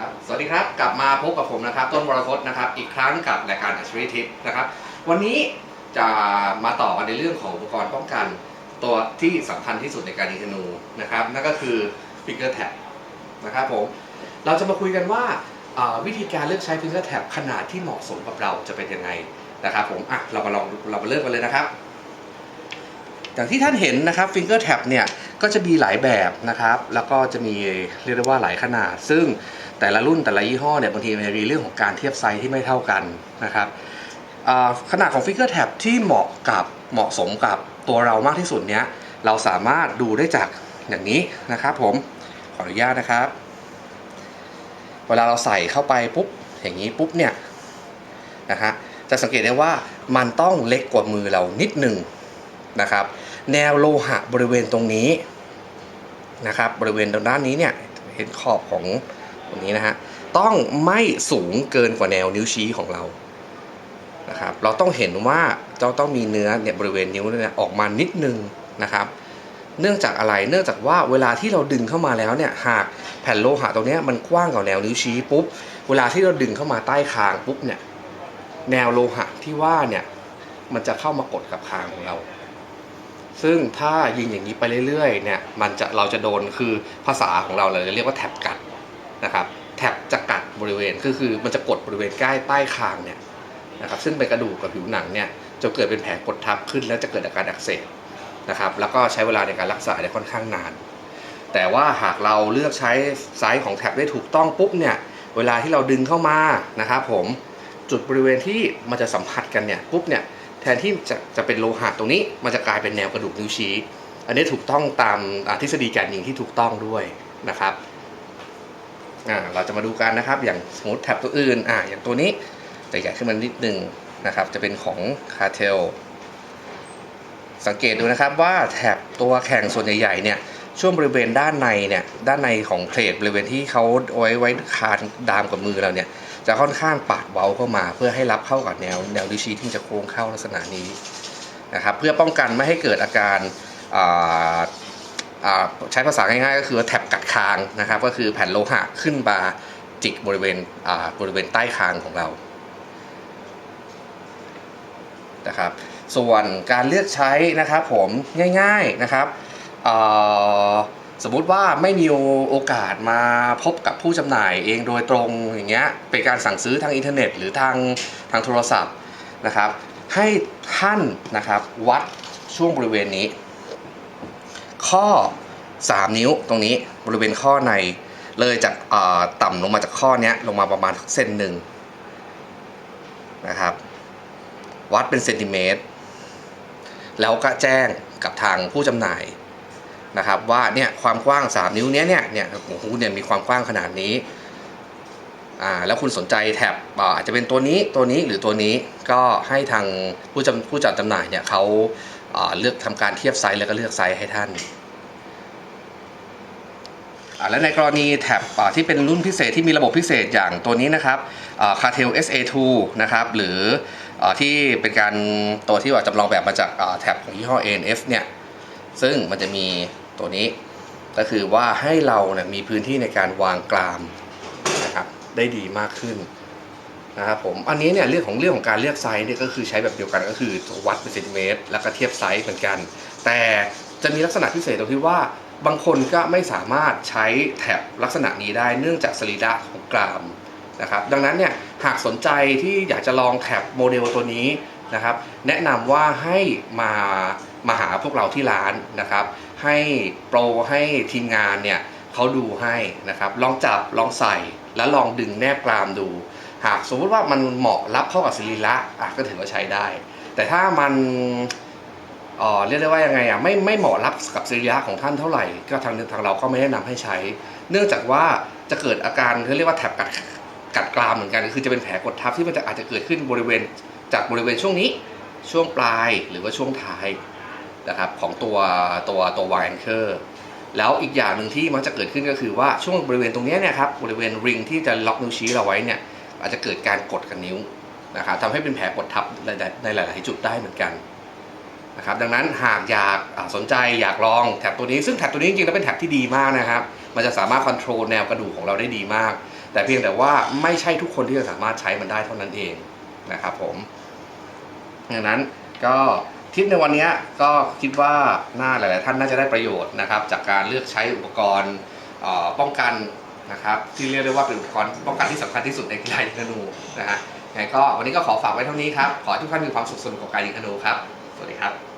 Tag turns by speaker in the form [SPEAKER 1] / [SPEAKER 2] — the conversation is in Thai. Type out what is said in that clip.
[SPEAKER 1] ครับสวัสดีครับ กลับมาพบกับผมนะครับ ต้นวรพจน์นะครับ อีกครั้งกับรายการ a s h r y Tip นะครับ วันนี้จะมาต่อกันในเรื่องของอุปกรณ์ป้องกัน ตัวที่สำคัญที่สุดในการยิงธนูนะครับ นั่นก็คือ Finger Tap นะครับผม เราจะมาคุยกันว่าวิธีการเลือกใช้ Finger Tap ขนาดที่เหมาะสมกับเราจะเป็นยังไงนะครับผมอะเรามาลองเรามาเริ่มกันเลยนะครับ อย่างที่ท่านเห็นนะครับ Finger Tap เนี่ย ก็จะมีหลายแบบนะครับ แล้วก็จะมีเรียกได้ว่าหลายขนาด ซึ่งแต่ละรุ่นแต่ละยี่ห้อเนี่ยบางทีมันจะมีเรื่องของการเทียบไซส์ที่ไม่เท่ากันนะครับขนาดของ Finger Tap ที่เหมาะกับเหมาะสมกับตัวเรามากที่สุดเนี้ยเราสามารถดูได้จากอย่างนี้นะครับผมขออนุญาตนะครับ เวลาเราใส่เข้าไปปุ๊บอย่างนี้ปุ๊บเนี่ยนะฮะจะสังเกตได้ว่ามันต้องเล็กกว่ามือเรานิดหนึ่งนะครับ แนวโลหะบริเวณตรงนี้ นะครับบริเวณตรงด้านนี้เนี่ยเห็นขอบของตรงนี้นะฮะต้องไม่สูงเกินกว่าแนวนิ้วชี้ของเรานะครับเราต้องเห็นว่าเราต้องมีเนื้อเนี่ยบริเวณนิ้วเนี่ยออกมานิดนึงนะครับ เนื่องจากอะไรเนื่องจากว่าเวลาที่เราดึงเข้ามาแล้วเนี่ยหากแผ่นโลหะตรงนี้มันกว้างกว่าแนวนิ้วชี้ปุ๊บเวลาที่เราดึงเข้ามาใต้คางปุ๊บเนี่ยแนวโลหะที่ว่าเนี่ยมันจะเข้ามากดกับคางของเรา ซึ่งถ้ายิงอย่างนี้ไปเรื่อยๆเนี่ยมันจะเราจะโดนคือภาษาของเราเราจะเรียกว่าแท็บกัดนะครับแท็บจะกัดบริเวณคือคือมันจะกดบริเวณใกล้ใต้คางเนี่ยนะครับซึ่งเป็นกระดูกกับผิวหนังเนี่ยจะเกิดเป็นแผลกดทับขึ้นแล้วจะเกิดอาการอักเสบนะครับแล้วก็ใช้เวลาในการรักษาได้ค่อนข้างนาน แต่ว่าหากเราเลือกใช้ไซส์ของแท็บได้ถูกต้องปุ๊บเนี่ยเวลาที่เราดึงเข้ามานะครับผมจุดบริเวณที่มันจะสัมผัสกันเนี่ยปุ๊บเนี่ย แทนที่จะจะเป็นโลหะตรงนี้ มันจะกลายเป็นแนวกระดูกนิ้วชี้ อันนี้ถูกต้องตามทฤษฎีการยิงที่ถูกต้องด้วยนะครับเราจะมาดูกันนะครับ อย่างสมมติแท็บตัวอื่นอ่าอย่างตัวนี้จะใหญ่ขึ้นมานิดนึงนะครับ จะเป็นของคาเทลสังเกตดูนะครับว่าแท็บตัวแข่งส่วนใหญ่ๆเนี่ยช่วงบริเวณด้านในเนี่ยด้านในของเพลทบริเวณที่เขาไว้ไว้คานดามกับมือเราเนี่ย จะค่อนข้างปาดเว้าเข้ามาเพื่อให้รับเข้ากับแนวแนวดิชีที่จะโค้งเข้าลักษณะนี้นะครับเพื่อป้องกันไม่ให้เกิดอาการใช้ภาษาง่ายๆ ก็คือแถบกัดคางนะครับ ก็คือแผ่นโลหะขึ้นมาจิกบริเวณบริเวณใต้คางของเรานะครับส่วนการเลือกใช้นะครับผมง่ายๆนะครับ สมมุติว่าไม่มีโอกาสมาพบกับผู้จำหน่ายเองโดยตรงอย่างเงี้ยเป็นการสั่งซื้อทางอินเทอร์เน็ต หรือทางทางโทรศัพท์นะครับ ให้ท่านนะครับวัดช่วงบริเวณนี้ ข้อ 3 นิ้วตรงนี้บริเวณข้อในเลยจากเอ่อต่ำลงมาจากข้อนี้ลงมาประมาณเซนหนึ่งนะครับ วัดเป็นเซนติเมตรแล้วก็แจ้งกับทางผู้จำหน่าย นะครับว่าเนี่ยความกว้าง 3 นิ้วเนี้ยเนี่ยเนี่ยโอ้โหเนี่ยมีความกว้างขนาดนี้อ่าแล้วคุณสนใจแท็บอาจจะเป็นตัวนี้ตัวนี้หรือตัวนี้ก็ให้ทางผู้จำผู้จัดจำหน่ายเนี่ยเขาเลือกทำการเทียบไซส์แล้วก็เลือกไซส์ให้ท่านอ่าและในกรณีแท็บที่เป็นรุ่นพิเศษที่มีระบบพิเศษอย่างตัวนี้นะครับคาเทล SA2 นะครับหรืออที่เป็นการตัวที่ว่าจำลองแบบมาจากแท็บของยี่ห้อ ANF เนี่ยซึ่งมันจะมี ตัวนี้ก็คือว่าให้เราเนี่ยมีพื้นที่ในการวางกรามนะครับได้ดีมากขึ้นนะครับผมอันนี้เนี่ยเรื่องของเรื่องของการเลือกไซส์เนี่ยก็คือใช้แบบเดียวกันก็คือวัดเป็นเซนติเมตร แล้วก็เทียบไซส์เหมือนกัน แต่จะมีลักษณะพิเศษตรงที่ว่าบางคนก็ไม่สามารถใช้แท็บลักษณะนี้ได้เนื่องจากสรีระของกรามนะครับดังนั้นเนี่ยหากสนใจที่อยากจะลองแท็บโมเดลตัวนี้นะครับ แนะนำว่าให้มามาหาพวกเราที่ร้านนะครับ ให้โปรให้ทีมงานเนี่ยเขาดูให้นะครับ ลองจับลองใส่แล้วลองดึงแนบกรามดู หากสมมติว่ามันเหมาะรับเข้ากับสรีระอะก็ถือว่าใช้ได้ แต่ถ้ามันเออเรียกได้ว่ายังไงอะไม่ไม่เหมาะรับกับสรีระของท่านเท่าไหร่ก็ทางทางเราก็ไม่แนะนำให้ใช้ เนื่องจากว่าจะเกิดอาการเขาเรียกว่าแถบกัดกัดกรามเหมือนกันคือจะเป็นแผลกดทับที่มันจะอาจจะเกิดขึ้นบริเวณจากบริเวณช่วงนี้ช่วงปลายหรือว่าช่วงท้าย นะครับของตัวตัวตัววายแอนเคอร์แล้วอีกอย่างหนึ่งที่มักจะเกิดขึ้นก็คือว่าช่วงบริเวณตรงนี้เนี่ยครับบริเวณริงที่จะล็อกนิ้วชี้เราไว้เนี่ยอาจจะเกิดการกดกับนิ้วนะครับทำให้เป็นแผลกดทับในหลาย ๆ จุดได้เหมือนกันนะครับดังนั้นหากอยากสนใจอยากลองแท็บตัวนี้ซึ่งแท็บตัวนี้จริงๆแล้วเป็นแท็บที่ดีมากนะครับมันจะสามารถคอนโทรลแนวกระดูกของเราได้ดีมาก แต่เพียงแต่ว่าไม่ใช่ทุกคนที่จะสามารถใช้มันได้เท่านั้นเองนะครับผมดังนั้นก็ ทิปในวันนี้ก็คิดว่าน่าหลาย ๆ ท่านน่าจะได้ประโยชน์นะครับ จากการเลือกใช้อุปกรณ์ป้องกันนะครับ ที่เรียกได้ว่าเป็นอุปกรณ์ป้องกันที่สำคัญที่สุดในกีฬายิงธนูนะฮะยังไงก็วันนี้ก็ขอฝากไว้เท่านี้ครับ ขอให้ทุกท่านมีความสุขสนุกกับการยิงธนูครับ สวัสดีครับ